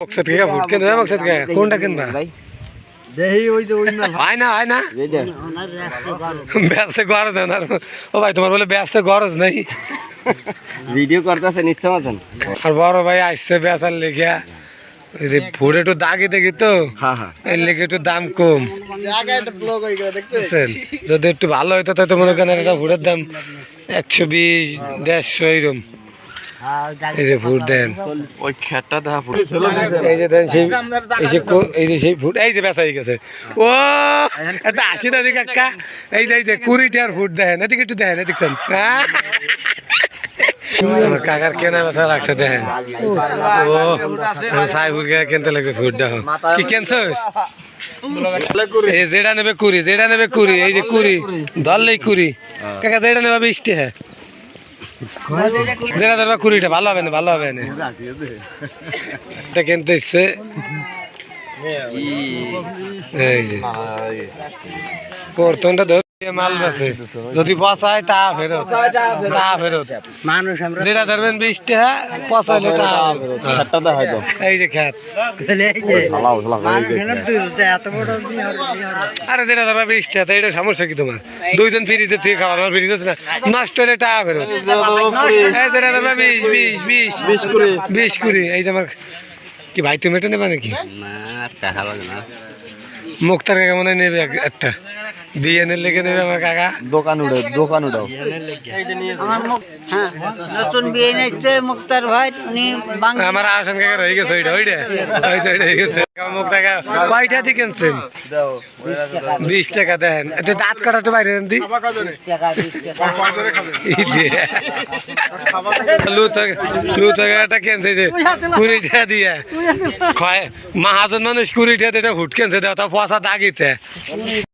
মকসদ কে foot কিনবে মকসদ কে কোনটা কিনবা? দেহি ওই যে ওই না হয় না হয় না। ব্যস্ত গরজ ওনার। ও ভাই তোমার বলে ব্যস্ত গরজ নেই। ভিডিও করতেছে নিচ্ছে মতন। আর বড় ভাই আসছে বেচার লেগে এই যে ফুড একটু দাগি দেখি তো। হ্যাঁ হ্যাঁ এর লেগে একটু দাম কম। যদি একটু ভালো হইতো তাহলে মনে করেন একটা ফুডের দাম একশো বিশ দেড়শো এইরকম। এই যে ফুড দেন। ওই খেটটা দেখা পুরো এই যে দেন সেই এই যে কো- এই যে সেই ফুড এই যে বেচা গেছে। ও একটা আশি না দিকে একটা। এই যে এই যে কুড়িটার ফুড দেন এদিকে একটু দেন এদিকছেন আমার কাকার কেনা বেচা লাগছে দেখেন। ও সাইফুলকে কিনতে লাগবে ফুড দেখো। কি কেনছস? এই যেটা নেবে কুড়ি যেটা নেবে কুড়ি এই যে কুড়ি। ধরলেই কুড়ি। কাকা যেটা নেবে বিশটি হ্যাঁ যেটা ধরবা কুড়িটা ভালো হবে না ভালো হবে না। এটা কিনতে ইচ্ছে এই যে। প্রথমটা যদি পচায় তা ফেরত। তা ফেরত। মানুষ আমরা যেটা ধরবেন বিশ টাকা পচাইলে তা ফেরত। হয়তো এই যে খ্যাত ভালো ভালো আরে যেটা ধরবা বিশ টাকা এইটা সমস্যা কি তোমার? দুইজন ফিরিতে তুই খাবার আমার ফ্রিতে না? নষ্ট হলে টাকা ফেরত। এই যেটা ধরবা বিশ বিশ বিশ বিশ। করে বিশ কুড়ি। এই যে আমার কি ভাই তুমি এটা নেবা নাকি? না টাকা লাগে না। মুক্তার কাকা মনে হয় নেবে একটা। বিএনের লেগে নেবে আমার কাকা। দোকান উড়ে দোকান উঠাও আমার মুখ হ্যাঁ নতুন বিয়ে নিচ্ছে মুক্তার ভাই উনি বাংলা আমার আসান কাকা রয়ে গেছে ওইটা ওইটা। ওইটা ওইটা হয়ে গেছে মুক্তা কাকা কয়টা দিয়ে কিনছেন? বিশ টাকা দেন। এটা দাঁত কাটা তো বাইরে দি। টাকা বিশ টাকা লু টাকাটা কেনছে যে কুড়ি টাকা দিয়ে কয় মাহাজন মানুষ কুড়ি টাকা দিয়ে এটা হুট কেনছে দেওয়া তা পয়সা দাগিতে